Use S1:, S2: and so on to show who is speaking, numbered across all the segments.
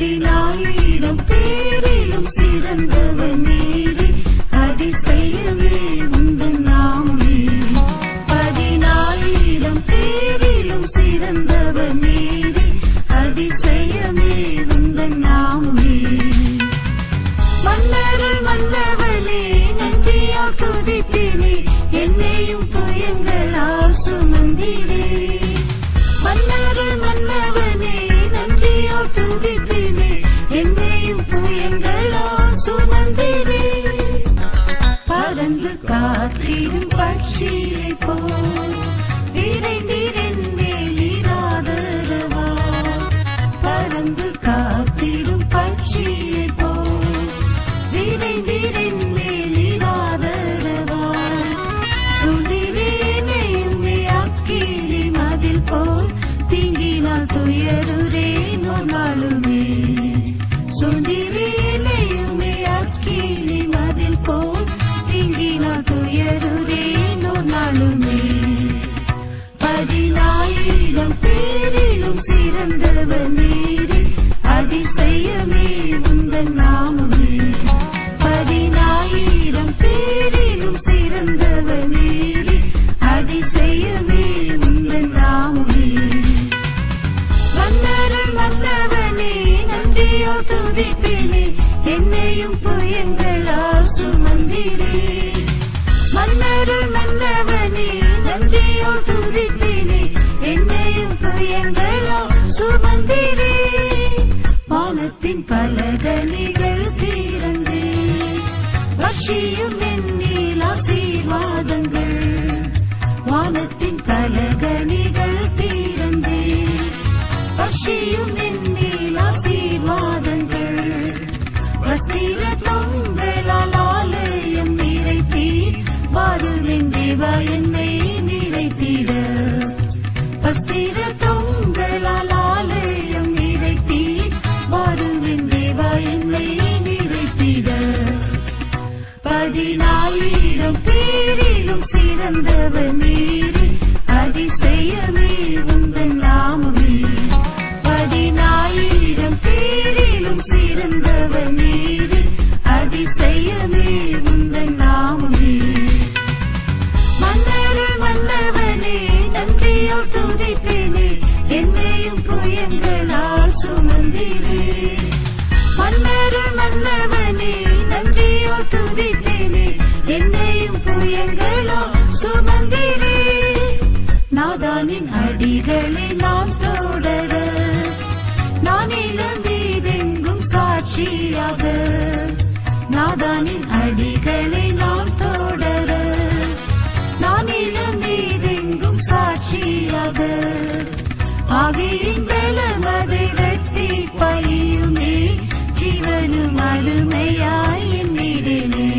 S1: பதினாயிரம் பேரிலும் சிறந்தவர் நீரே. அதிசயமே உந்தன் நாமே. பதினாயிரம் பேரிலும் சிறந்தவர் நீரே. அதிசயமே உந்தன் நாமே. மன்னருள் வந்தவனே நன்றியா துதிப்பினே. என்னையும் காத்திடும் பட்சியை பதினாயிரம் பேரிலும் சிறந்தவர் நீரே. அதிசயமே உந்தன் நாமமே. பதினாயிரம் பேரிலும் சிறந்தவர் நீரே. அதிசயமே உந்தன் நாமமே. மன்னருள் வந்தவனே நன்றியோ துதிப்பினே. என்னையும் புயங்களால் சுமந்திரே. மன்னருள் மன்னவனே நன்றியோ துதிப்பினே. see you. பேரிலும் சிறந்தவர் நீரே. சாட்சியாக நாதானின் அடிகளை நாம் தொடர நான் இளம் மீதெங்கும் சாட்சியாக ஆகியின் பலமதை வெட்டி பையுமே ஜீவனும் அருமையாய் என்னிடனே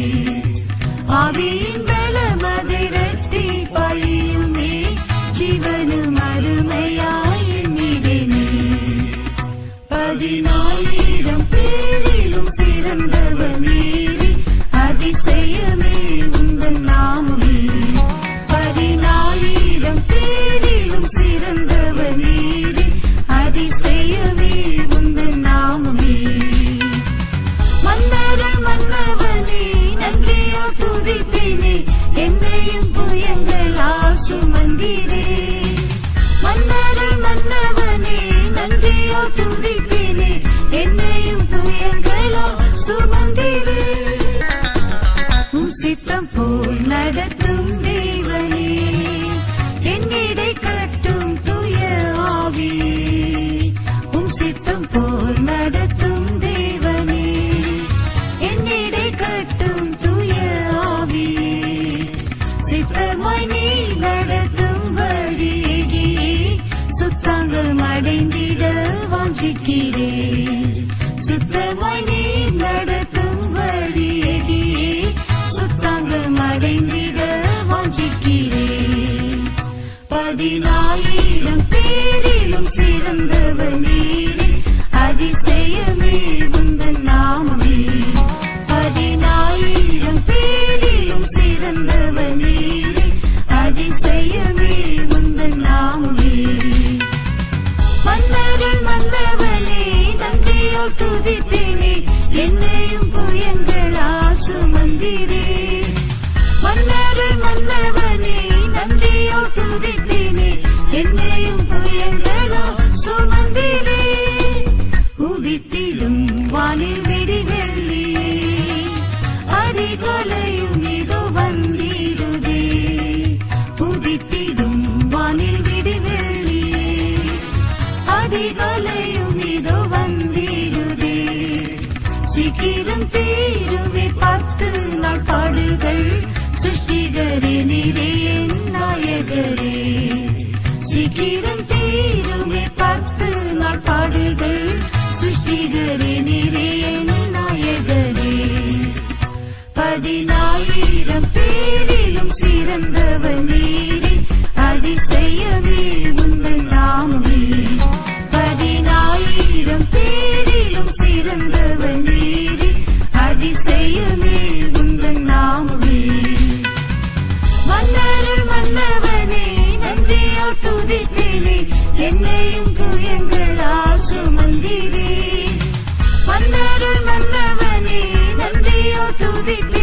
S1: ஆவியின் பலமதை வெட்டி பையுமே ஜீவனும் அருமையாய் என்னிடனே பதின சிறந்தவர் நீரே அதிசயமே சுமந்திரே. உம் சித்தம் போல் நடத்தும் தேவனே. என்னிடை கட்டும் துய ஆவியே உம் சித்தம் போல் நடத்தும் பதினாயிரம் பேரிலும் சிறந்தவர் நீரில் அதிசயமே உந்தன் நாமம். உதித்திடும் வானில் வெடிவெள்ளியே அதிகாலையும் இதோ வந்திடுதே. உதித்திடும் வானில் விடிவெள்ளியே அதிகாலையும் இதோ வந்திடுதே. சீக்கிரம் தீருமே பத்து நாள் பாடுகள். சிருஷ்டிகரே நீரே நாயகரே. பேரிலும் சிறந்தவர் நீரே அதிசயமே உந்தன் நாமமே. பதினாயிரம் பேரிலும் சிறந்தவர் நீரே அதிசயமே உந்தன் நாமமே. மன்னருள் மன்னவனே நன்றியோ துதிப்பேனே என்னையும் புயங்களால் சுமந்திரே. மன்னருள் மன்னவனே நன்றியோ துதிப்பேனே